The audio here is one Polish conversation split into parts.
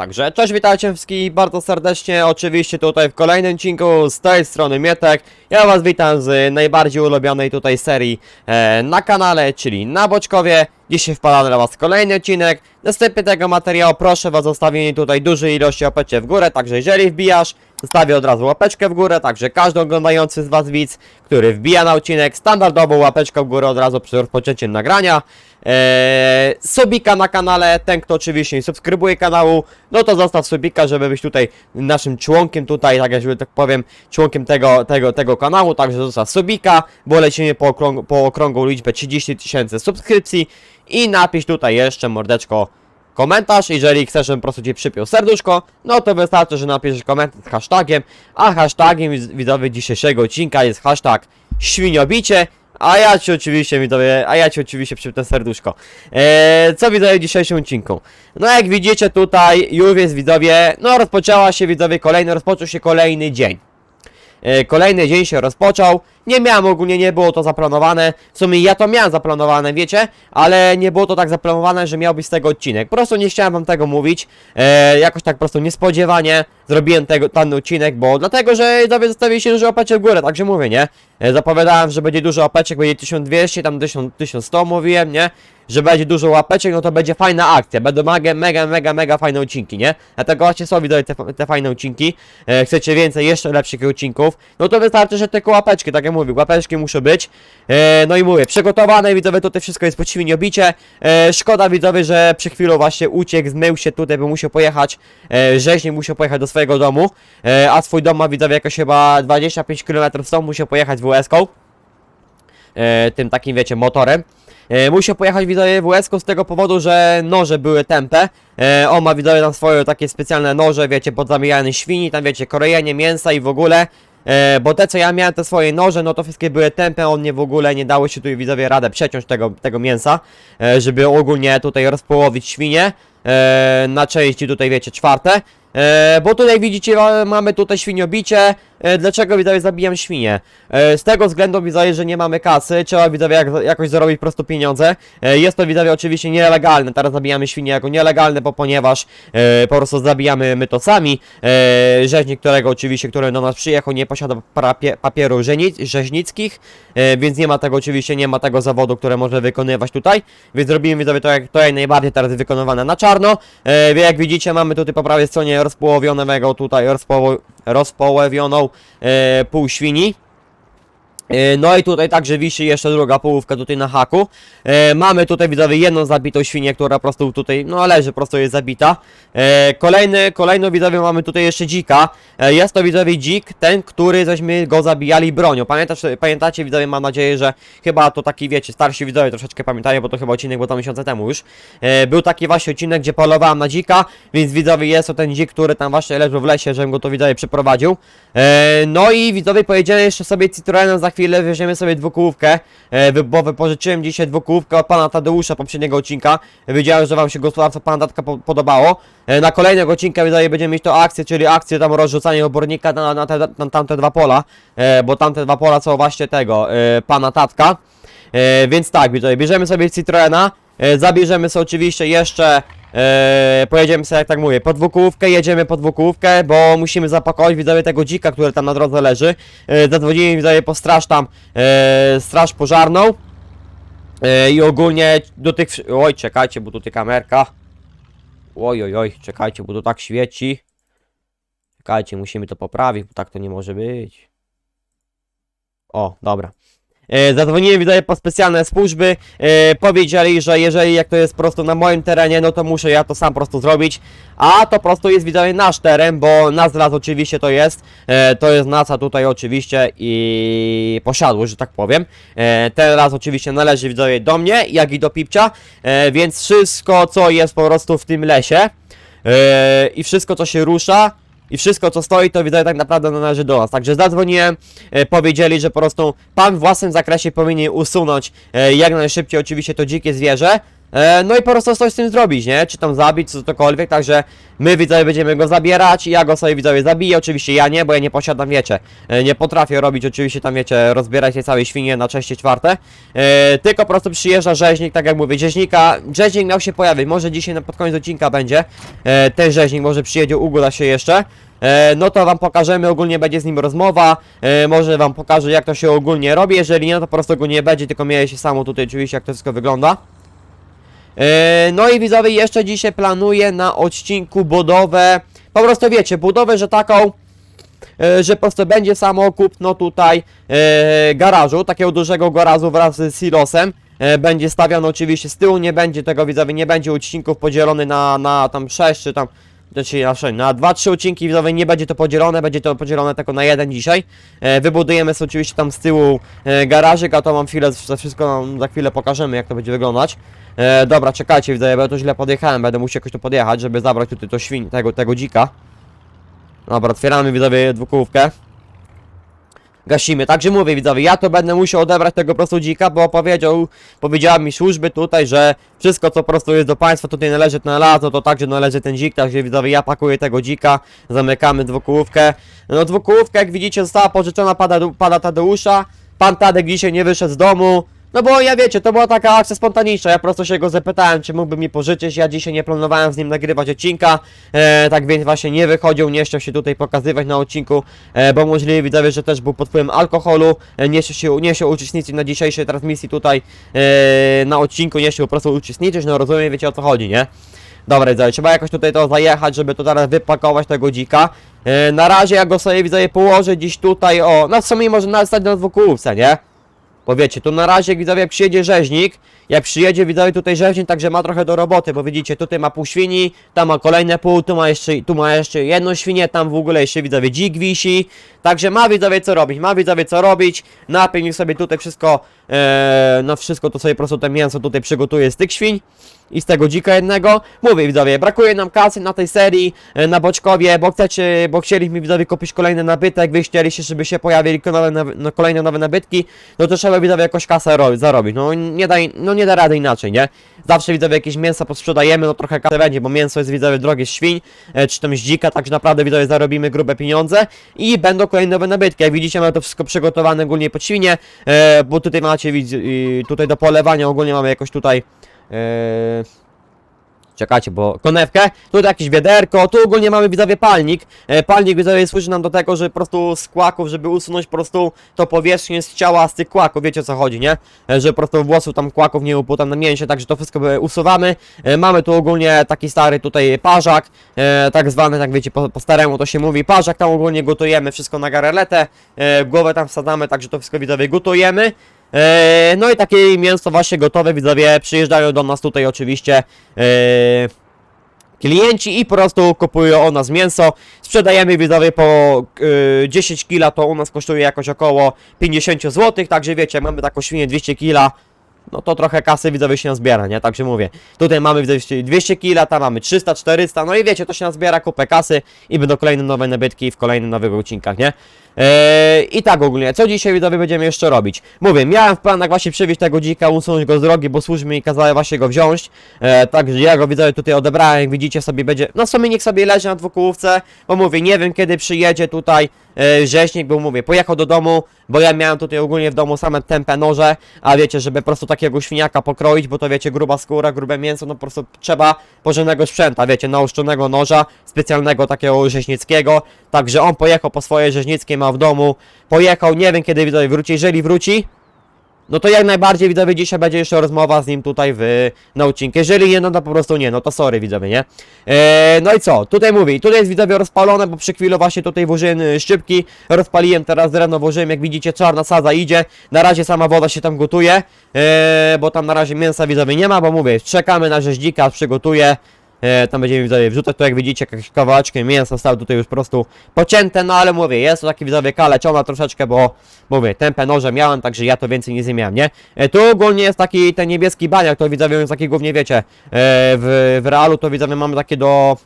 Także cześć, witajcie wszystkich bardzo serdecznie, oczywiście tutaj w kolejnym odcinku z tej strony Mietek. Ja was witam z najbardziej ulubionej tutaj serii e, na kanale, czyli na Boczkowie. Dzisiaj wpada dla was kolejny odcinek. Następnie tego materiału proszę was o zostawienie tutaj dużej ilości łapeczek w górę, także jeżeli wbijasz, zostawię od razu łapeczkę w górę, także każdy oglądający z was widz, który wbija na odcinek, standardową łapeczkę w górę od razu przy rozpoczęciu nagrania. Eee, subika na kanale, ten kto oczywiście nie subskrybuje kanału, no to zostaw subika, żeby być tutaj naszym członkiem tutaj, tak jak tak powiem, członkiem tego, tego, tego kanału, także zostaw subika, bo lecimy po, okrąg po okrągłą liczbę 30 tysięcy subskrypcji i napisz tutaj jeszcze mordeczko komentarz, jeżeli chcesz, żebym po prostu Ci przypiął serduszko, no to wystarczy, że napiszesz komentarz z hashtagiem, a hashtagiem widz- widzowie dzisiejszego odcinka jest hashtag świniobicie, a ja Ci oczywiście widzowie, a ja Ci oczywiście przypnę serduszko. Eee, co widzowie w dzisiejszym odcinku? No jak widzicie tutaj już jest widzowie, no rozpoczęła się widzowie kolejny, rozpoczął się kolejny dzień. E, Kolejny dzień się rozpoczął. Nie miałem ogólnie, nie było to zaplanowane. W sumie ja to miałem zaplanowane, wiecie, ale nie było to tak zaplanowane, że miał być z tego odcinek. Po prostu nie chciałem wam tego mówić. E, jakoś tak po prostu niespodziewanie zrobiłem tego, ten odcinek, bo dlatego, że sobie zostawiliście dużo opeczek w górę, także mówię, nie? E, zapowiadałem, że będzie dużo opeczek, będzie 1200, tam 1000, 1100 mówiłem, nie? Że będzie dużo łapeczek, no to będzie fajna akcja. Będą mega, mega, mega, mega fajne odcinki, nie? Dlatego właśnie są widzowie te, te fajne odcinki. E, chcecie więcej, jeszcze lepszych odcinków, no to wystarczy, że tylko łapeczki, tak jak mówię, łapeczki muszą być. E, no i mówię, przygotowane widzowie, tutaj wszystko jest pod świniobicie. E, szkoda widzowie, że przy chwilą właśnie uciekł, zmył się tutaj, by musiał pojechać, e, rzeźnik musiał pojechać do swojego domu, e, a swój dom ma widzowie jakoś chyba 25 km stąd, musiał pojechać WS-ką e, tym takim, wiecie, motorem. E, musiał pojechać widzowie w z tego powodu, że noże były tępe. E, on ma widzowie tam swoje takie specjalne noże, wiecie, pod zamijanie świni, tam wiecie, krojenie mięsa i w ogóle. E, bo te co ja miałem, te swoje noże, no to wszystkie były tępe, on nie w ogóle nie dało się tu widzowie radę przeciąć tego, tego mięsa, e, żeby ogólnie tutaj rozpołowić świnie e, na części tutaj wiecie, czwarte. E, bo tutaj widzicie, ma- mamy tutaj świniobicie. E, dlaczego widzowie zabijam świnie? E, z tego względu widzowie, że nie mamy kasy, trzeba widzowie jak, jakoś zarobić prostu pieniądze. E, jest to widzowie oczywiście nielegalne, teraz zabijamy świnie jako nielegalne, bo ponieważ e, po prostu zabijamy my to sami. E, rzeźnik, którego oczywiście, który do nas przyjechał, nie posiada papie, papieru żeni, rzeźnickich, e, więc nie ma tego oczywiście, nie ma tego zawodu, które może wykonywać tutaj, więc robimy widzowie to jak, to jak najbardziej teraz wykonywane na czarno. E, jak widzicie, mamy tutaj po prawej stronie rozpołowionego tutaj rozpoło, rozpołowioną e, pół świni. E, No i tutaj także wisi jeszcze druga połówka tutaj na haku. E, mamy tutaj widzowie jedną zabitą świnię, która po prostu tutaj, no leży, po prostu jest zabita. E, kolejny, kolejno widzowie mamy tutaj jeszcze dzika. E, jest to widzowie dzik, ten, który żeśmy go zabijali bronią. Pamiętasz, pamiętacie widzowie, mam nadzieję, że chyba to taki wiecie, starsi widzowie troszeczkę pamiętają, bo to chyba odcinek był dwa miesiące temu już. E, był taki właśnie odcinek, gdzie polowałem na dzika, więc widzowie jest to ten dzik, który tam właśnie leżał w lesie, żebym go to widzowie przyprowadził. E, no i widzowie powiedzieli jeszcze sobie Citroenem za chwilę weźmiemy sobie dwukółówkę, e, bo wypożyczyłem dzisiaj dwukółówkę od pana Tadeusza poprzedniego odcinka. Wiedziałem, że wam się gospodarstwo pana Tatka po podobało. E, na kolejnego odcinka widzowie będziemy mieć to akcję, czyli akcję tam rozrzucania obornika na, na, te, na tamte dwa pola, e, bo tamte dwa pola są właśnie tego, pana Tatka. Więc tak, bierzemy sobie Citroena, zabierzemy sobie oczywiście jeszcze, e, pojedziemy sobie, jak tak mówię, po dwukółówkę, jedziemy po dwukółówkę, bo musimy zapakować widzowie tego dzika, który tam na drodze leży. E, zadzwonimy widzowie po straż tam, e, straż pożarną. E, I ogólnie do tych, oj, czekajcie, bo tutaj kamerka. Oj, oj, oj, czekajcie, bo to tak świeci. Czekajcie, musimy to poprawić, bo tak to nie może być. O, dobra. E, Zadzwoniłem widzowie po specjalne służby, e, powiedzieli, że jeżeli jak to jest po prostu na moim terenie, no to muszę ja to sam po prostu zrobić, a to po prostu jest widzowie nasz teren, bo nas las oczywiście to jest, e, to jest NASA tutaj oczywiście i posiadłość, że tak powiem. E, ten oczywiście należy widzowie do mnie, jak i do Pipcia, więc wszystko co jest po prostu w tym lesie i wszystko co się rusza, i wszystko co stoi, to widać tak naprawdę należy do nas. Także zadzwoniłem, e, powiedzieli, że po prostu pan w własnym zakresie powinien usunąć e, jak najszybciej oczywiście to dzikie zwierzę. E, no i po prostu coś z tym zrobić, nie? Czy tam zabić, czy cokolwiek, także my widzowie będziemy go zabierać, ja go sobie widzowie zabiję, oczywiście ja nie, bo ja nie posiadam, wiecie, e, nie potrafię robić oczywiście tam, wiecie, rozbierać tej całej świnie na części czwarte, e, tylko po prostu przyjeżdża rzeźnik, tak jak mówię, rzeźnika, rzeźnik miał się pojawić, może dzisiaj na pod koniec odcinka będzie, e, ten rzeźnik może przyjedzie, uda się jeszcze, no to wam pokażemy, ogólnie będzie z nim rozmowa, może wam pokażę jak to się ogólnie robi, jeżeli nie, to po prostu go nie będzie, tylko mieje się samo tutaj oczywiście jak to wszystko wygląda. E, no i widzowie jeszcze dzisiaj planuję na odcinku budowę, po prostu wiecie, budowę, że taką, e, że po prostu będzie samokup, no tutaj, e, garażu, takiego dużego garażu wraz z silosem, będzie stawiany oczywiście z tyłu, nie będzie tego widzowie, nie będzie odcinków podzielony na, na tam 6 czy tam, znaczy na sześć, na 2-3 odcinki widzowie nie będzie to podzielone, będzie to podzielone tylko na jeden dzisiaj. Wybudujemy sobie oczywiście tam z tyłu e, garażyk, a to wam chwilę, wszystko za chwilę pokażemy jak to będzie wyglądać. E, dobra, czekajcie, widzowie, bo ja to źle podjechałem, będę musiał jakoś tu podjechać, żeby zabrać tutaj to świń, tego, tego dzika. Dobra, otwieramy widzowie dwukółówkę. Gasimy, także mówię widzowie, ja to będę musiał odebrać tego po prostu dzika, bo powiedział, powiedziała mi służby tutaj, że wszystko co po prostu jest do państwa tutaj należy na lato, to także należy ten dzik, także widzowie, ja pakuję tego dzika, zamykamy dwukółówkę. No dwukółówka jak widzicie została pożyczona pana, pana Tadeusza, pan Tadek dzisiaj nie wyszedł z domu, no bo ja wiecie, to była taka akcja spontaniczna, ja po prostu się go zapytałem, czy mógłby mi pożyczyć, ja dzisiaj nie planowałem z nim nagrywać odcinka, e, tak więc właśnie nie wychodził, nie chciał się tutaj pokazywać na odcinku, e, bo możliwe widzowie, że też był pod wpływem alkoholu, e, nie chciał się, nie chciał uczestniczyć na dzisiejszej transmisji tutaj e, na odcinku, nie chciał po prostu uczestniczyć, no rozumiem, wiecie o co chodzi, nie? Dobra, widzowie, trzeba jakoś tutaj to zajechać, żeby to teraz wypakować tego dzika. E, na razie ja go sobie widzowie położę gdzieś tutaj, o, no w sumie może nawet stać na dwukółce, nie? Bo wiecie, tu na razie widzowie przyjedzie rzeźnik, jak przyjedzie widzowie tutaj rzeźnik, także ma trochę do roboty, bo widzicie, tutaj ma pół świni, tam ma kolejne pół, tu ma jeszcze, tu ma jeszcze jedną świnię, tam w ogóle jeszcze widzowie dzik wisi, także ma widzowie co robić, ma widzowie co robić, niech sobie tutaj wszystko, e, no wszystko to sobie po prostu te mięso tutaj przygotuje z tych świń i z tego dzika jednego. Mówię widzowie, brakuje nam kasy na tej serii, e, na Boczkowie, bo chcecie, bo chcieliśmy widzowie kupić kolejny nabytek, wy chcieliście, żeby się pojawili nowe, no, kolejne nowe nabytki, no to trzeba widzowie jakoś kasę ro- zarobić, no nie da, no nie da rady inaczej, nie? Zawsze widzowie jakieś mięsa posprzedajemy, no trochę kasy będzie, bo mięso jest widzowie drogie z świń, e, czy tam z dzika, także naprawdę widzowie zarobimy grube pieniądze i będą kolejne nowe nabytki, jak widzicie mamy to wszystko przygotowane ogólnie pod świnie, e, bo tutaj macie, tutaj do polewania ogólnie mamy jakoś tutaj Eee, Czekajcie, bo konewkę, tu jakieś wiaderko, tu ogólnie mamy widzowie palnik. E, palnik widzowie służy nam do tego, że po prostu z kłaków, żeby usunąć po prostu to powierzchnię z ciała z tych kłaków, wiecie o co chodzi, nie? E, że po prostu włosów tam kłaków nie upłuta na mięsie, także to wszystko usuwamy. E, mamy tu ogólnie taki stary tutaj parzak, tak zwany, tak wiecie, po, po staremu to się mówi parzak, tam ogólnie gotujemy wszystko na gareletę, e, głowę tam wsadzamy, także to wszystko widzowie gotujemy. E, no i takie mięso właśnie gotowe, widzowie, przyjeżdżają do nas tutaj oczywiście e, klienci i po prostu kupują od nas mięso. Sprzedajemy widzowie po e, 10 kg, to u nas kosztuje jakoś około 50 zł, także wiecie, mamy taką świnię 200 kg. No to trochę kasy widzowie się nazbiera, nie? Także mówię. Tutaj mamy widzowie 200 kg, tam mamy 300, 400, no i wiecie, to się nazbiera kupę kasy i będą kolejne nowe nabytki w kolejnych nowych odcinkach, nie? Eee, I tak ogólnie, co dzisiaj widzowie będziemy jeszcze robić? Mówię, miałem w planach właśnie przywieźć tego dzika, usunąć go z drogi, bo służby mi kazały właśnie go wziąć. Eee, także ja go widzowie tutaj odebrałem, jak widzicie sobie będzie, no w niech sobie leży na dwukółówce, bo mówię, nie wiem kiedy przyjedzie tutaj e, rzeźnik, bo mówię, pojechał do domu, bo ja miałem tutaj ogólnie w domu same tępe noże, a wiecie, żeby po prostu takiego świniaka pokroić, bo to wiecie, gruba skóra, grube mięso, no po prostu trzeba porządnego sprzęta, wiecie, naoszczonego noża, specjalnego takiego rzeźnickiego, także on pojechał po swoje rzeźnickie, ma w domu, pojechał, nie wiem kiedy widzowie wróci, jeżeli wróci, no to jak najbardziej widzowie dzisiaj będzie jeszcze rozmowa z nim tutaj w, na. Jeżeli nie, no to po prostu nie, no to sorry widzowie, nie? Eee, no i co? Tutaj mówię, tutaj jest widzowie rozpalone, bo przy chwilę właśnie tutaj włożyłem y, szczypki, rozpaliłem teraz drewno, włożyłem, jak widzicie czarna sadza idzie, na razie sama woda się tam gotuje, eee, bo tam na razie mięsa widzowie nie ma, bo mówię, czekamy na rzeździka, przygotuje, E, tam będziemy widzowie wrzucać, to jak widzicie jakieś kawałeczki mięsa zostały tutaj już po prostu pocięte, no ale mówię, jest to taki widzowie kaleciona troszeczkę, bo mówię, tępe noże miałem, także ja to więcej nie zmieniam, nie? E, tu ogólnie jest taki ten niebieski baniak, to widzowie jest taki głównie wiecie, e, w, w realu to widzowie mamy takie do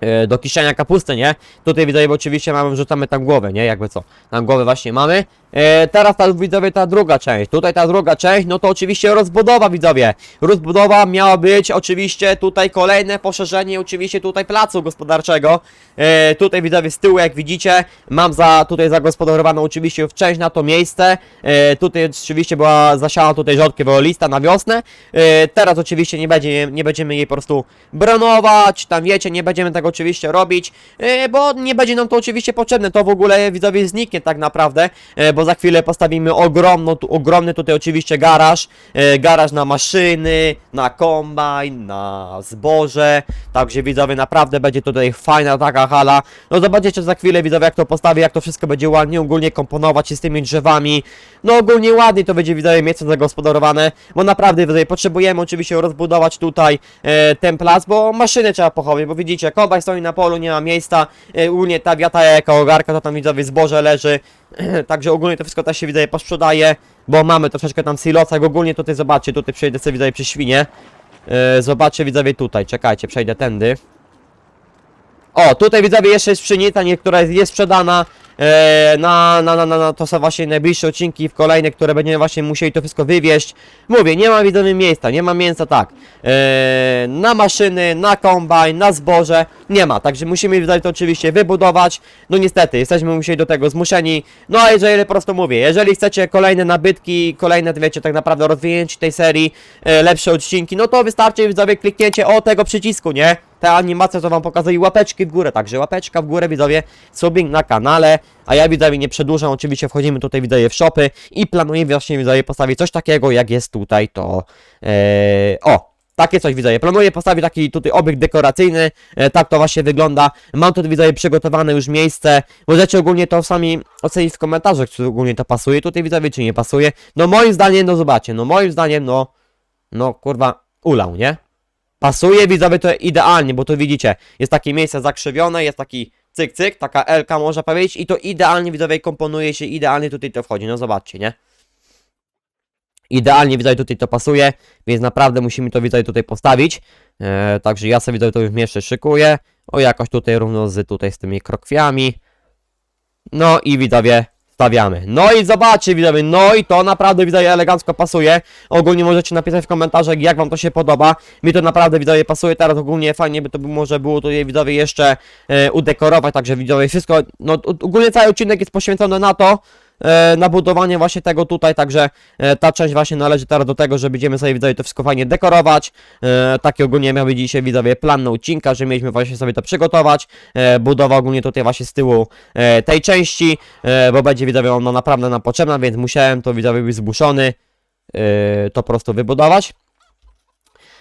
e, do kiszenia kapusty, nie? Tutaj widzowie oczywiście mamy, wrzucamy tam głowę, nie? Jakby co, tam głowę właśnie mamy. E, teraz ta widzowie ta druga część, tutaj ta druga część, no to oczywiście rozbudowa widzowie. Rozbudowa miała być oczywiście tutaj kolejne poszerzenie oczywiście tutaj placu gospodarczego. E, tutaj widzowie z tyłu jak widzicie, mam za tutaj zagospodarowaną oczywiście część na to miejsce. E, tutaj oczywiście była zasiana tutaj rzodkie woolista na wiosnę. E, teraz oczywiście nie, będzie, nie będziemy jej po prostu bronować, tam wiecie, nie będziemy tego oczywiście robić, e, bo nie będzie nam to oczywiście potrzebne, to w ogóle widzowie zniknie tak naprawdę, e, bo za chwilę postawimy ogromno, tu, ogromny tutaj oczywiście garaż, e, garaż na maszyny, na kombajn, na zboże, także widzowie naprawdę będzie tutaj fajna taka hala, no zobaczycie za chwilę widzowie jak to postawię, jak to wszystko będzie ładnie ogólnie komponować się z tymi drzewami, no ogólnie ładnie to będzie widzowie miejsce zagospodarowane, bo naprawdę widzowie potrzebujemy oczywiście rozbudować tutaj e, ten plac, bo maszyny trzeba pochować, bo widzicie, kombajn stoi na polu, nie ma miejsca, e, ogólnie ta wiata jaka ogarka, to tam widzowie zboże leży, także ogólnie to wszystko też się widzowie posprzedaje, bo mamy troszeczkę tam silosa, jak ogólnie tutaj zobaczcie, tutaj przejdę sobie widzowie przy świnie, e, zobaczcie widzowie tutaj, czekajcie, przejdę tędy, o, tutaj widzowie jeszcze jest pszenica, nie, która jest, jest sprzedana na, na, na, na, na, to są właśnie najbliższe odcinki w kolejne, które będziemy właśnie musieli to wszystko wywieźć. Mówię, nie ma widzowie miejsca, nie ma mięsa, tak. E, na maszyny, na kombajn, na zboże, nie ma, także musimy widzowie to oczywiście wybudować. No niestety, jesteśmy musieli do tego zmuszeni. No a jeżeli po prostu mówię, jeżeli chcecie kolejne nabytki, kolejne, wiecie, tak naprawdę rozwinięcie tej serii, e, lepsze odcinki, no to wystarczy widzowie kliknięcie o tego przycisku, nie? Te animacje to wam pokazuję łapeczki w górę, także łapeczka w górę widzowie, subbing na kanale, a ja widzowie nie przedłużam, oczywiście wchodzimy tutaj widzowie w shopy i planuję właśnie widzowie postawić coś takiego jak jest tutaj to, e, o, takie coś widzowie, planuję postawić taki tutaj obiekt dekoracyjny, e, tak to właśnie wygląda, mam tu widzowie przygotowane już miejsce, możecie ogólnie to sami ocenić w komentarzach, czy ogólnie to pasuje tutaj widzowie, czy nie pasuje, no moim zdaniem, no zobaczcie, no moim zdaniem, no, no kurwa, ulał, nie? Pasuje widzowie to idealnie, bo tu widzicie, jest takie miejsce zakrzywione, jest taki cyk cyk, taka L można powiedzieć i to idealnie widzowie komponuje się, idealnie tutaj to wchodzi, no zobaczcie, nie? Idealnie widzowie tutaj to pasuje, więc naprawdę musimy to widzowie tutaj postawić, e, także ja sobie widzowie to już jeszcze szykuję, o jakoś tutaj równo z tutaj z tymi krokwiami, no i widzowie stawiamy. No i zobaczcie widzowie, no i to naprawdę widzowie elegancko pasuje. Ogólnie możecie napisać w komentarzach jak wam to się podoba. Mi to naprawdę widzowie pasuje, teraz ogólnie fajnie by to by może było tutaj widzowie jeszcze e, udekorować, także widzowie wszystko, no ogólnie cały odcinek jest poświęcony na to, na budowanie właśnie tego tutaj, także e, ta część właśnie należy teraz do tego, że będziemy sobie widzowie to wszystko fajnie dekorować. E, taki ogólnie miał dzisiaj widzowie plan na odcinka, że mieliśmy właśnie sobie to przygotować. E, budowa ogólnie tutaj właśnie z tyłu e, tej części, e, bo będzie widzowie ona naprawdę nam potrzebna, więc musiałem to widzowie być zmuszony e, to po prostu wybudować.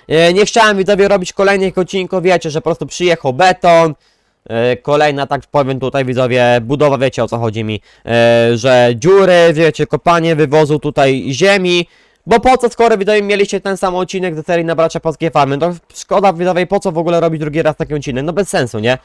E, Nie chciałem widzowie robić kolejnych odcinków, wiecie, że po prostu przyjechał beton, e, kolejna, tak powiem tutaj widzowie, budowa, wiecie o co chodzi mi, e, że dziury, wiecie, kopanie wywozu tutaj ziemi, bo po co, skoro widzowie mieliście ten sam odcinek ze serii na bracia polskie farmy, no szkoda widzowie, po co w ogóle robić drugi raz taki odcinek, no bez sensu, nie?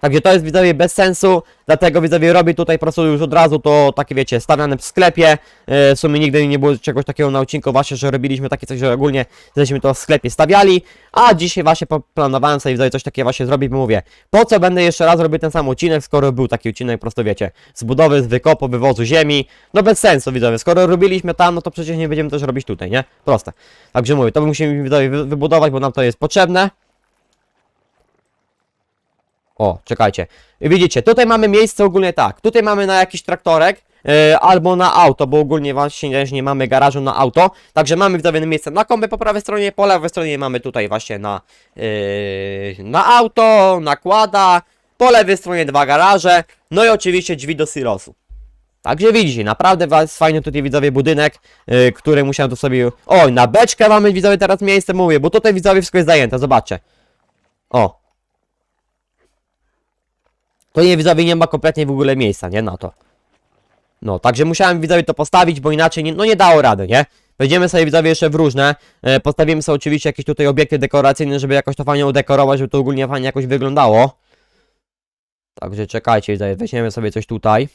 Także to jest widzowie bez sensu, dlatego widzowie robię tutaj po prostu już od razu to takie wiecie, stawiane w sklepie. E, W sumie nigdy nie było czegoś takiego na odcinku właśnie, że robiliśmy takie coś, że ogólnie żeśmy to w sklepie stawiali. A dzisiaj właśnie planowałem sobie widzowie coś takiego właśnie zrobić, bo mówię, po co będę jeszcze raz robił ten sam odcinek, skoro był taki odcinek, po prostu wiecie, z budowy, z wykopu, wywozu ziemi. No bez sensu widzowie, skoro robiliśmy tam, no to przecież nie będziemy też robić tutaj, nie? Proste. Także mówię, to musimy widzowie wy- wybudować, bo nam to jest potrzebne. O, czekajcie. Widzicie, tutaj mamy miejsce ogólnie tak. Tutaj mamy na jakiś traktorek e, albo na auto, bo ogólnie właśnie nie mamy garażu na auto. Także mamy widzowie miejsce na kombę po prawej stronie, po lewej stronie mamy tutaj właśnie na, e, na auto, nakłada. Po lewej stronie dwa garaże. No i oczywiście drzwi do silosu. Także widzicie, naprawdę fajny tutaj widzowie budynek, e, który musiałem tu sobie... Oj, na beczkę mamy widzowie teraz miejsce, mówię, bo tutaj widzowie wszystko jest zajęte, zobaczcie. O, to nie widzowie nie ma kompletnie w ogóle miejsca, nie? Na to. No, także musiałem widzowie to postawić, bo inaczej nie, no nie dało rady, nie? Wejdziemy sobie widzowie jeszcze w różne, e, postawimy sobie oczywiście jakieś tutaj obiekty dekoracyjne, żeby jakoś to fajnie udekorować, żeby to ogólnie fajnie jakoś wyglądało. Także czekajcie, widzowie, weźmiemy sobie coś tutaj.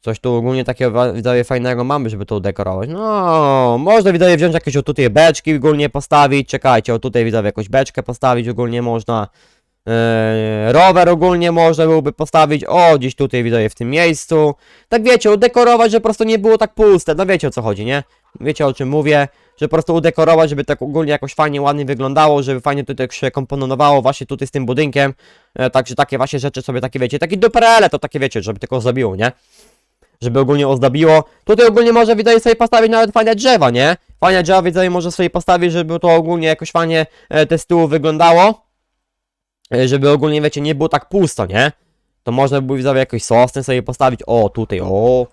Coś tu ogólnie takiego widzowie fajnego mamy, żeby to udekorować. No, można widzowie wziąć jakieś o tutaj beczki ogólnie postawić. Czekajcie, o tutaj widzowie jakąś beczkę postawić ogólnie można. Eee, rower ogólnie można byłoby postawić. O, gdzieś tutaj widzowie w tym miejscu. Tak wiecie, udekorować, że po prostu nie było tak puste. No wiecie o co chodzi, nie? Wiecie o czym mówię. Że po prostu udekorować, żeby tak ogólnie jakoś fajnie, ładnie wyglądało, żeby fajnie tutaj się komponowało właśnie tutaj z tym budynkiem. E, także takie właśnie rzeczy sobie takie wiecie, takie duperele to takie wiecie, żeby tylko zabiło, nie? żeby ogólnie ozdobiło. Tutaj ogólnie może widzowie sobie postawić nawet fajne drzewa, nie? Fajne drzewa widzowie może sobie postawić, żeby to ogólnie jakoś fajnie e, te z tyłu wyglądało. E, żeby ogólnie, wiecie, nie było tak pusto, nie? To można by widzowie jakoś sosny sobie postawić. O, tutaj, o.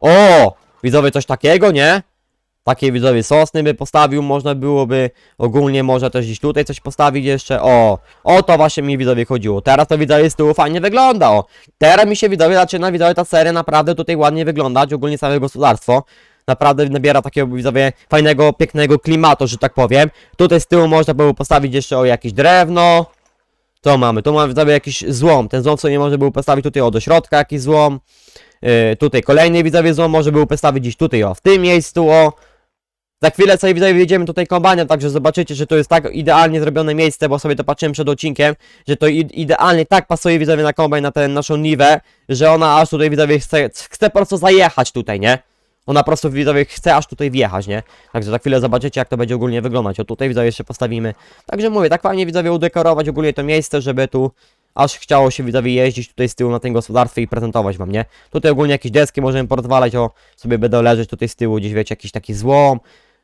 O! Widzowie coś takiego, nie? Takie widzowie sosny by postawił, można byłoby ogólnie może też gdzieś tutaj coś postawić jeszcze. O, o to właśnie mi widzowie chodziło. Teraz to widzowie z tyłu fajnie wygląda. O, teraz mi się widzowie zaczyna widzowie ta seria naprawdę tutaj ładnie wyglądać, ogólnie całe gospodarstwo. Naprawdę nabiera takiego widzowie fajnego, pięknego klimatu, że tak powiem. Tutaj z tyłu można było postawić jeszcze o jakieś drewno. Co mamy? Tu mamy widzowie jakiś złom. Ten złom sobie można było postawić tutaj o do środka jakiś złom. Yy, tutaj kolejny widzowie złom może było postawić gdzieś tutaj o w tym miejscu o. Za chwilę sobie widzowie wyjedziemy tutaj kombajnem, także zobaczycie, że to jest tak idealnie zrobione miejsce, bo sobie to patrzyłem przed odcinkiem, że to idealnie tak pasuje widzowie na kombajn, na tę naszą niwę, że ona aż tutaj widzowie chce, chce po prostu zajechać tutaj, nie? Ona po prostu widzowie chce aż tutaj wjechać, nie? Także za chwilę zobaczycie jak to będzie ogólnie wyglądać. O tutaj widzowie jeszcze postawimy. Także mówię, tak fajnie widzowie udekorować ogólnie to miejsce, żeby tu aż chciało się widzowie jeździć tutaj z tyłu na tym gospodarstwie i prezentować wam, nie? Tutaj ogólnie jakieś deski możemy porozwalać, o sobie będą leżeć tutaj z tyłu, gdzieś wiecie, jakiś taki złom.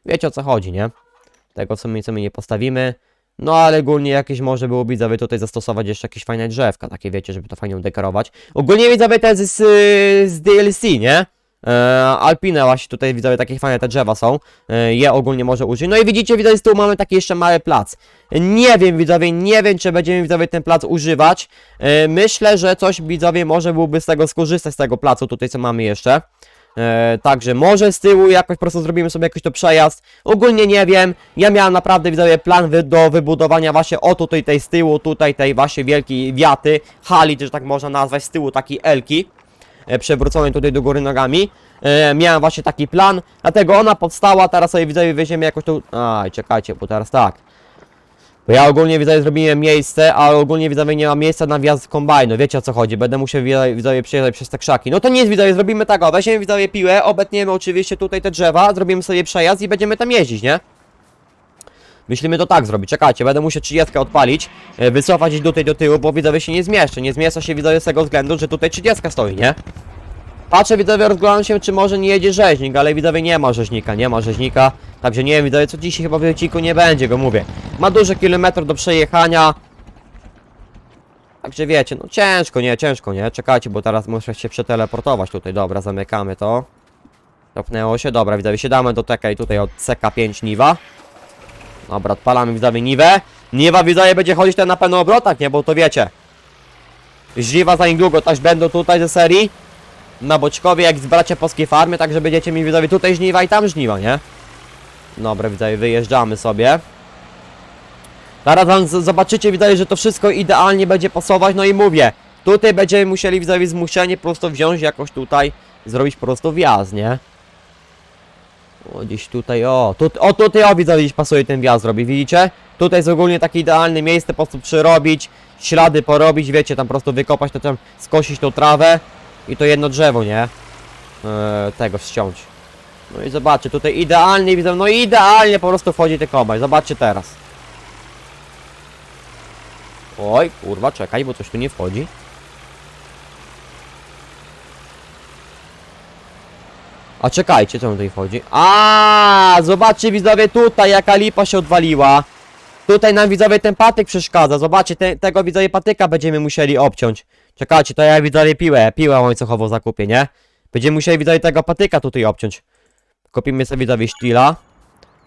Wiecie o co chodzi, nie? Tego w sumie co my nie postawimy. No ale ogólnie jakieś może było widzowie tutaj zastosować jeszcze jakieś fajne drzewka, takie wiecie, żeby to fajnie udekorować. Ogólnie widzowie te z, z, z DLC, nie? E, Alpine właśnie tutaj widzowie takie fajne te drzewa są. E, je ogólnie może użyć. No i widzicie widzowie z tyłu mamy taki jeszcze mały plac. Nie wiem widzowie, nie wiem czy będziemy widzowie ten plac używać. E, myślę, że coś widzowie może byłoby z tego skorzystać z tego placu tutaj co mamy jeszcze. E, także może z tyłu jakoś po prostu zrobimy sobie jakiś to przejazd. Ogólnie nie wiem. Ja miałem naprawdę widzowie plan wy, do wybudowania właśnie o tutaj tej z tyłu, tutaj tej właśnie wielkiej wiaty, hali, też tak można nazwać, z tyłu takiej elki e, przewróconej tutaj do góry nogami. E, miałem właśnie taki plan, dlatego ona powstała, teraz sobie widzowie weźmiemy jakoś tu... Aj, czekajcie, bo teraz tak. Bo ja ogólnie widzowie zrobiłem miejsce, ale ogólnie widzowie nie ma miejsca na wjazd kombajnu, wiecie o co chodzi, będę musiał widzowie, przejeżdżać przez te krzaki. No to nie jest widzowie, zrobimy tak, o, weźmiemy widzowie piłę, obetniemy oczywiście tutaj te drzewa, zrobimy sobie przejazd i będziemy tam jeździć, nie? Myślimy to tak zrobić, czekajcie, będę musiał 30 odpalić, e, wycofać iść tutaj do tyłu, bo widzowie się nie zmieszczę, nie zmieszczę się widzowie z tego względu, że tutaj 30 stoi, nie? Patrzę widzowie, rozglądam się, czy może nie jedzie rzeźnik, ale widzowie nie ma rzeźnika, nie ma rzeźnika. Także nie wiem widzowie, co dzisiaj chyba w odcinku nie będzie, go mówię. Ma dużo kilometrów do przejechania. Także wiecie, no ciężko, nie, ciężko, nie. Czekajcie, bo teraz muszę się przeteleportować tutaj. Dobra, zamykamy to. Topnęło się, dobra, widzowie, siadamy do takiej tutaj od CK5 Niwa. Dobra, odpalamy widzowie Niwę. Niwa widzowie będzie chodzić ten na pewno obrotach, nie, bo to wiecie. Żniwa za niedługo też będą tutaj ze serii na Boćkowie, jak z bracia polskiej farmy, także będziecie mi widzowie tutaj żniwa i tam żniwa, nie? Dobra, widzowie, wyjeżdżamy sobie. Zaraz zobaczycie, widzowie, że to wszystko idealnie będzie pasować, no i mówię, tutaj będziemy musieli, widzowie, zmuszenie po prostu wziąć jakoś tutaj, zrobić po prostu wjazd, nie? O, gdzieś tutaj, o, tu, o tutaj, o, widzowie, gdzieś pasuje ten wjazd zrobi, widzicie? Tutaj jest ogólnie takie idealne miejsce, po prostu przyrobić, ślady porobić, wiecie, tam po prostu wykopać, to tam skosić tą trawę i to jedno drzewo, nie? Eee, tego ściąć. No i zobaczcie, tutaj idealnie widzę, no idealnie po prostu wchodzi ten kombajn, zobaczcie teraz. Oj, kurwa, czekaj, bo coś tu nie wchodzi. A czekajcie, co on tutaj wchodzi? A, zobaczcie widzowie tutaj, jaka lipa się odwaliła. Tutaj nam widzowie ten patyk przeszkadza. Zobaczcie, te, tego widzowie patyka będziemy musieli obciąć. Czekajcie, to ja widzowie piłę, piłę łańcuchową zakupię, nie? Będziemy musieli widzowie tego patyka tutaj obciąć. Kupimy sobie widzowie sztila.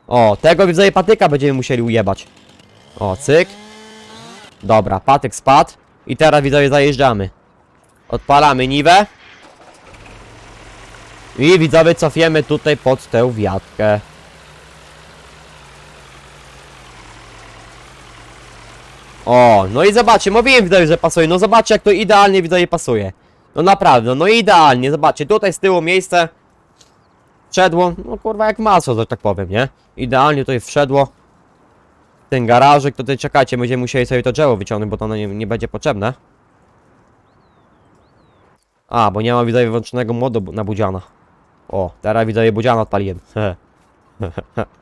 O, tego widzowie patyka będziemy musieli ujebać. O, cyk. Dobra, patyk spadł. I teraz widzowie zajeżdżamy. Odpalamy niwę. I widzowie cofiemy tutaj pod tę wiatkę. O, no i zobaczcie, mówiłem widzowie, że pasuje. No zobaczcie jak to idealnie widzowie pasuje. No naprawdę, no idealnie, zobaczcie, tutaj z tyłu miejsce wszedło, no kurwa jak masło, że tak powiem, nie? Idealnie tutaj wszedło. Ten garażyk, tutaj czekajcie, będziemy musieli sobie to drzewo wyciągnąć, bo to nie, nie będzie potrzebne. A, bo nie ma widzowie włączonego modu na budziana. O, teraz widzowie budziana odpaliłem.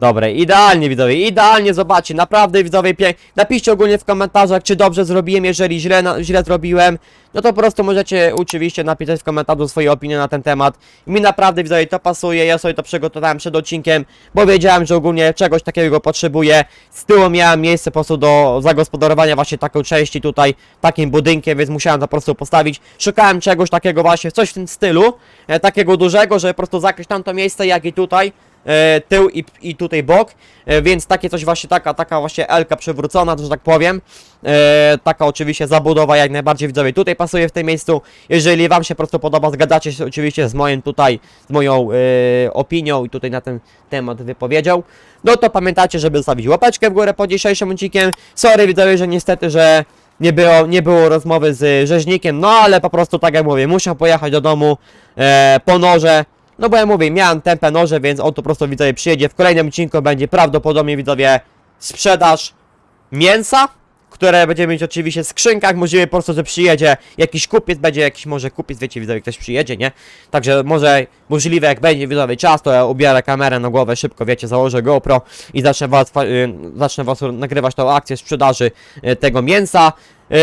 Dobre, idealnie widzowie, idealnie zobaczcie, naprawdę widzowie pięknie. Napiszcie ogólnie w komentarzach, czy dobrze zrobiłem, jeżeli źle, na, źle zrobiłem. No to po prostu możecie oczywiście napisać w komentarzu swoje opinie na ten temat. Mi naprawdę widzowie to pasuje, ja sobie to przygotowałem przed odcinkiem, bo wiedziałem, że ogólnie czegoś takiego potrzebuję. Z tyłu miałem miejsce po prostu do zagospodarowania właśnie taką części tutaj, takim budynkiem, więc musiałem to po prostu postawić. Szukałem czegoś takiego właśnie, coś w tym stylu, e, takiego dużego, żeby po prostu zakryć tamto miejsce, jak i tutaj tył i, i tutaj bok, e, więc takie coś właśnie, taka, taka właśnie Elka przewrócona, że tak powiem, e, taka oczywiście zabudowa jak najbardziej widzowie tutaj pasuje w tym miejscu, jeżeli wam się po prostu podoba, zgadzacie się oczywiście z moim tutaj, z moją e, opinią i tutaj na ten temat wypowiedział, no to pamiętajcie, żeby zostawić łapeczkę w górę pod dzisiejszym odcinkiem, sorry widzowie, że niestety, że nie było, nie było rozmowy z rzeźnikiem, no ale po prostu tak jak mówię, musiał pojechać do domu e, po noże, no bo ja mówię, miałem tempę noże, więc on tu po prostu widzowie przyjedzie. W kolejnym odcinku będzie prawdopodobnie widzowie sprzedaż mięsa, które będziemy mieć oczywiście w skrzynkach. Możliwe po prostu, że przyjedzie jakiś kupiec, będzie jakiś może kupiec, wiecie widzowie, ktoś przyjedzie, nie? Także może możliwe jak będzie widzowie czas, to ja ubiorę kamerę na głowę szybko, wiecie, założę GoPro i zacznę was, y, zacznę was nagrywać tą akcję sprzedaży y, tego mięsa. Yy,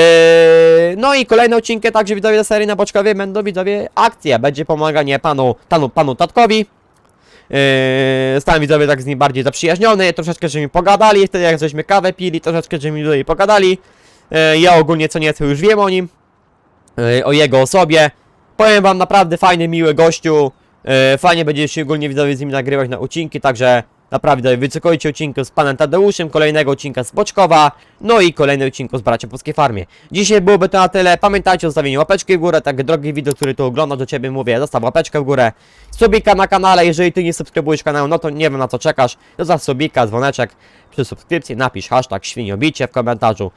no i kolejne odcinki także widzowie serii na Boczkowie będą widzowie akcje. Będzie pomaganie panu, panu, panu Tatkowi. Yy, stałem widzowie tak z nim bardziej zaprzyjaźniony, troszeczkę żeśmy pogadali, wtedy jak żeśmy kawę pili, troszeczkę żeśmy widzowie pogadali. Yy, ja ogólnie co nieco już wiem o nim, yy, o jego osobie. Powiem wam naprawdę fajny, miły gościu. Yy, fajnie będzie się ogólnie widzowie z nim nagrywać na odcinki, także naprawdę wycykujcie odcinkę z panem Tadeuszem, kolejnego odcinka z Boczkowa, no i kolejny odcinku z Bracia Polskiej Farmie. Dzisiaj byłoby to na tyle, pamiętajcie o zostawieniu łapeczki w górę, tak drogi widok, który tu oglądasz do ciebie mówię, zostaw łapeczkę w górę, subika na kanale, jeżeli ty nie subskrybujesz kanału, no to nie wiem na co czekasz, zostaw subika, dzwoneczek, przy subskrypcji napisz hashtag świniobicie w komentarzu.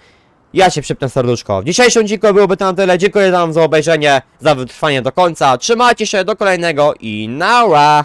Ja się przypnę serduszko. W dzisiejszym odcinku byłoby to na tyle. Dziękuję wam za obejrzenie, za wytrwanie do końca. Trzymajcie się do kolejnego i nara!